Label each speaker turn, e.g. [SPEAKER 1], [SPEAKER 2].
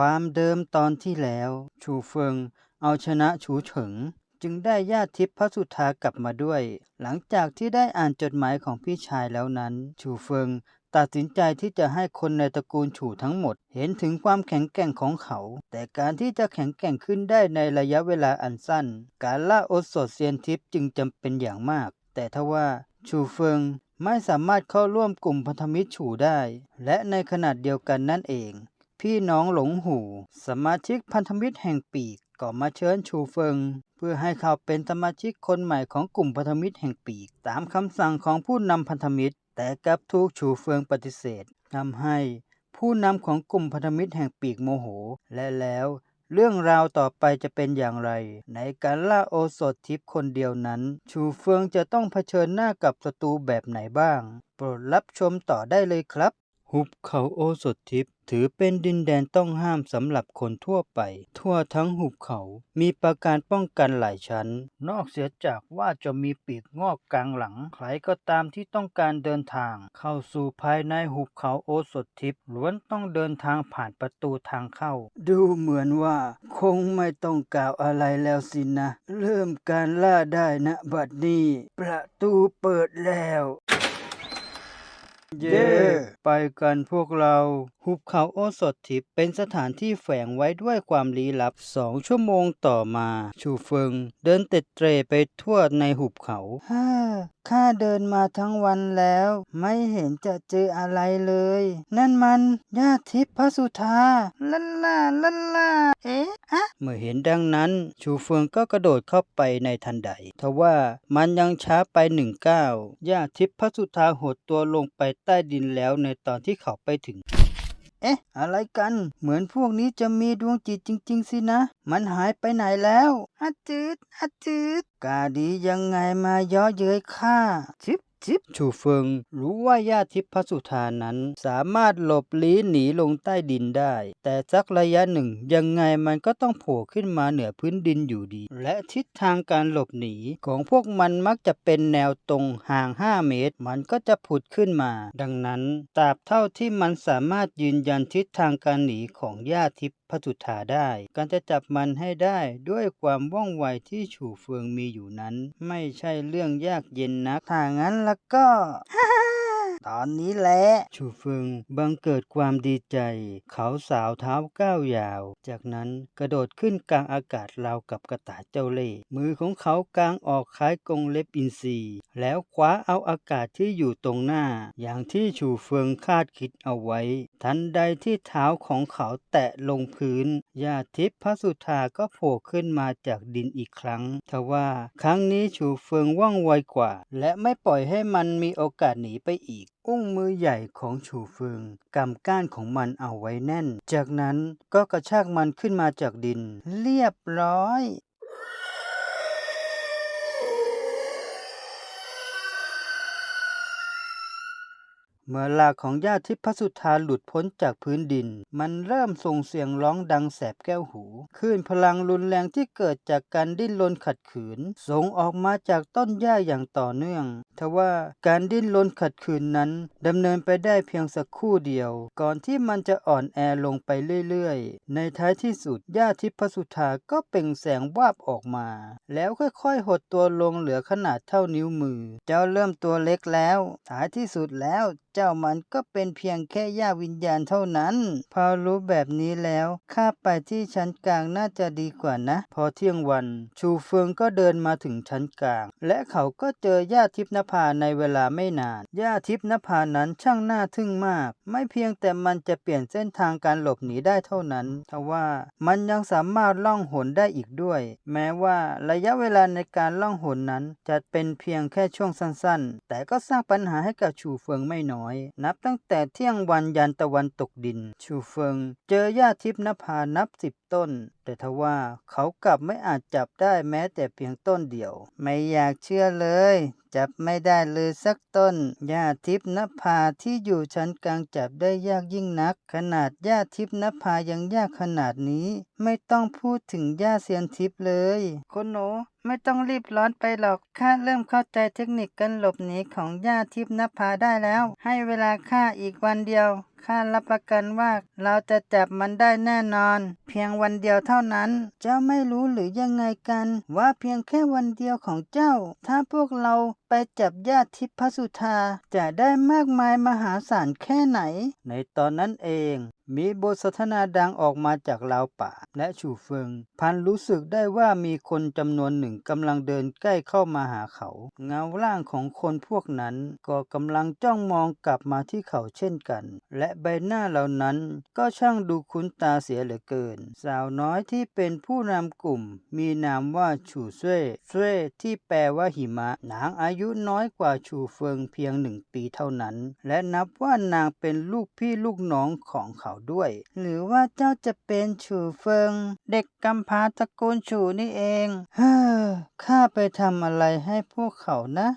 [SPEAKER 1] ความเดิมตอนที่แล้ว ชูเฟิงเอาชนะชูเฉิง จึงได้ญาติทิพย์พระสุธากลับมาด้วย หลังจากที่ได้อ่านจดหมายของพี่ชายแล้วนั้น ชูเฟิงตัดสินใจที่จะให้คนในตระกูลฉูทั้งหมด เห็นถึงความแข็งแกร่งของเขา แต่การที่จะแข็งแกร่งขึ้นได้ในระยะเวลาอันสั้น การล่าโอสถเซียนทิพย์จึงจำเป็นอย่างมาก แต่ทว่าชูเฟิงไม่สามารถเข้าร่วมกลุ่มพันธมิตรฉูได้ และในขณะเดียวกันนั่นเอง พี่น้องหลงหู สมาชิกพันธมิตรแห่งปีกก็มาเชิญชูเฟิง เพื่อให้เขาเป็นสมาชิกคนใหม่ของกลุ่มพันธมิตรแห่งปีก ตามคำสั่งของผู้นำพันธมิตร แต่กลับถูกชูเฟิงปฏิเสธทำให้ผู้นำของกลุ่มพันธมิตรแห่งปีกโมโห และแล้วเรื่องราวต่อไปจะเป็นอย่างไร ในการล่าโอสถทิพย์คนเดียวนั้น ชูเฟิงจะต้องเผชิญหน้ากับศัตรูแบบไหนบ้าง โปรดรับชมต่อได้เลยครับ หุบเขาโอสถทิพย์ถือเป็นดินแดนต้องห้ามสำหรับคนทั่วไป ทั่วทั้งหุบเขา มีประการป้องกันหลายชั้น นอกเสียจากว่าจะมีปีกงอกกลางหลัง ใครก็ตามที่ต้องการเดินทาง เข้าสู่ภายในหุบเขาโอสถทิพย์ล้วนต้องเดินทางผ่านประตูทางเข้า ดูเหมือนว่า คงไม่ต้องกล่าวอะไรแล้วสินะ เริ่มการล่าได้นะบัดนี้ ประตูเปิดแล้ว เย่ ไปกันพวกเรา หุบเขาโอสถทิพย์เป็นสถานที่แฝงไว้ด้วยความลี้ลับสองชั่วโมงต่อมา ชูเฟิง เดินเต็ดเตรไปทั่วในหุบเขาฮ่าข้าเดินมาทั้งวันแล้ว ไม่เห็นจะเจออะไรเลย นั่นมันญาติทิพย์พระสุธาลันล่าลันล่าเอ๊ะอะ เมื่อเห็นดังนั้น ชูเฟิงก็กระโดดเข้าไปในทันใดทว่ามันยังช้าไปหนึ่งก้าวญาติทิพพระสุธาหดตัวลงไปใต้ดินแล้วในตอนที่เขาไปถึง เอ๊ะ อะไรกัน เหมือนพวกนี้จะมีดวงจิตจริง ๆ สินะ มันหายไปไหนแล้วอาจืดอาจืดกาดียังไงมาย่อเย้ยข้าชิบ ชิบชูเฟิงรู้ว่าญาติทิพระสุธานั้น สามารถหลบลี้หนีลงใต้ดินได้ แต่สักระยะหนึ่งยังไงมันก็ต้องโผล่ขึ้นมาเหนือพื้นดินอยู่ดี และทิศทางการหลบหนีของพวกมันมักจะเป็นแนวตรงห่าง 5 เมตร มันก็จะผุดขึ้นมา ดังนั้นตราบเท่าที่มันสามารถยืนยันทิศทางการหนีของญาติทิพระสุธาได้ การจะจับมันให้ได้ด้วยความว่องไวที่ฉู่เฟืองมีอยู่นั้น ไม่ใช่เรื่องยากเย็นนักถ้างั้นแล้วก็ ตอนนี้แหละชูเฟิงบังเกิดความดีใจ เขาสาวเท้าก้าวยาว จากนั้นกระโดดขึ้นกลางอากาศราวกับกระต่ายเจ้าเล่ห์มือของเขากลางออกคล้ายกงเล็บอินทรีแล้วคว้าเอาอากาศที่อยู่ตรงหน้า อย่างที่ชูเฟิงคาดคิดเอาไว้ ทันใดที่เท้าของเขาแตะลงพื้นญาทิพย์พระสุธาก็โผล่ขึ้นมาจากดินอีกครั้งทว่าครั้งนี้ชูเฟิงว่องไวกว่า และไม่ปล่อยให้มันมีโอกาสหนีไปอีก อุ้งมือใหญ่ของชูเฟิงกำก้านของมันเอาไว้แน่น จากนั้นก็กระชากมันขึ้นมาจากดิน เรียบร้อย เมื่อลากของญาติทิพสุธาหลุดพ้นจากพื้นดิน มันเริ่มส่งเสียงร้องดังแสบแก้วหูคลื่นพลังรุนแรงที่เกิดจากการดิ้นรนขัดขืน ส่งออกมาจากต้นหญ้าอย่างต่อเนื่องทว่าการดิ้นรนขัดขืนนั้นดำเนินไปได้เพียงสักครู่เดียว ก่อนที่มันจะอ่อนแอลงไปเรื่อยๆ ในท้ายที่สุดญาติทิพสุธาก็เปล่งแสงวาบออกมา แล้วค่อยๆหดตัวลงเหลือขนาดเท่านิ้วมือ เจ้าเริ่มตัวเล็กแล้วท้ายที่สุดแล้วเจ้ามันก็เป็นเพียงแค่ย่าวิญญาณเท่านั้น พอรู้แบบนี้แล้วข้าไปที่ชั้นกลางน่าจะดีกว่านะ พอเที่ยงวัน ชูเฟิงก็เดินมาถึงชั้นกลาง และเขาก็เจอย่าทิพนภาในเวลาไม่นานย่าทิพนภานั้นช่างน่าทึ่งมาก ไม่เพียงแต่มันจะเปลี่ยนเส้นทางการหลบหนีได้เท่านั้นทว่ามันยังสามารถล่องหนได้อีกด้วย แม้ว่าระยะเวลาในการล่องหนนั้นจะเป็นเพียงแค่ช่วงสั้นๆ แต่ก็สร้างปัญหาให้กับชูเฟิงไม่น้อยนับตั้งแต่เที่ยงวันยันตะวันตกดิน ชูเฟิง เจอย่าทิพนภานับสิบต้น แต่ทว่าเขากลับไม่อาจจับได้แม้แต่เพียงต้นเดียว ไม่อยากเชื่อเลย จับไม่ได้เลยสักต้นหญ้าทิพนภาที่อยู่ชั้นกลางจับได้ยากยิ่งนัก ขนาดหญ้าทิพนภายังยากขนาดนี้ ไม่ต้องพูดถึงหญ้าเซียนทิพเลยคุณหน ไม่ต้องรีบร้อนไปหรอกข้าเริ่มเข้าใจเทคนิคการหลบหนีของย่าทิพนภาได้แล้ว ให้เวลาข้าอีกวันเดียวข้ารับประกันว่าเราจะจับมันได้แน่นอน เพียงวันเดียวเท่านั้น เจ้าไม่รู้หรือยังไงกัน ว่าเพียงแค่วันเดียวของเจ้า ถ้าพวกเราไปจับญาติทิพสุธาจะได้มากมายมหาศาลแค่ไหน ในตอนนั้นเอง มีบทสนทนาดังออกมาจากราวป่า และฉูเฟิง พันรู้สึกได้ว่ามีคนจำนวนหนึ่งกำลังเดินใกล้เข้ามาหาเขา เงาร่างของคนพวกนั้นก็กำลังจ้องมองกลับมาที่เขาเช่นกัน และและใบหน้าเหล่านั้นก็ช่างดูคุ้นตาเสียเหลือเกิน สาวน้อยที่เป็นผู้นำกลุ่ม มีนามว่าชูเซ่เซ่ที่แปลว่าหิมะนางอายุน้อยกว่าชูเฟิงเพียงหนึ่งปีเท่านั้น และนับว่านางเป็นลูกพี่ลูกน้องของเขาด้วย หรือว่าเจ้าจะเป็นชูเฟิง เด็กกำพร้าตระกูลชูนี่เอง เฮ้อข้าไปทำอะไรให้พวกเขานะ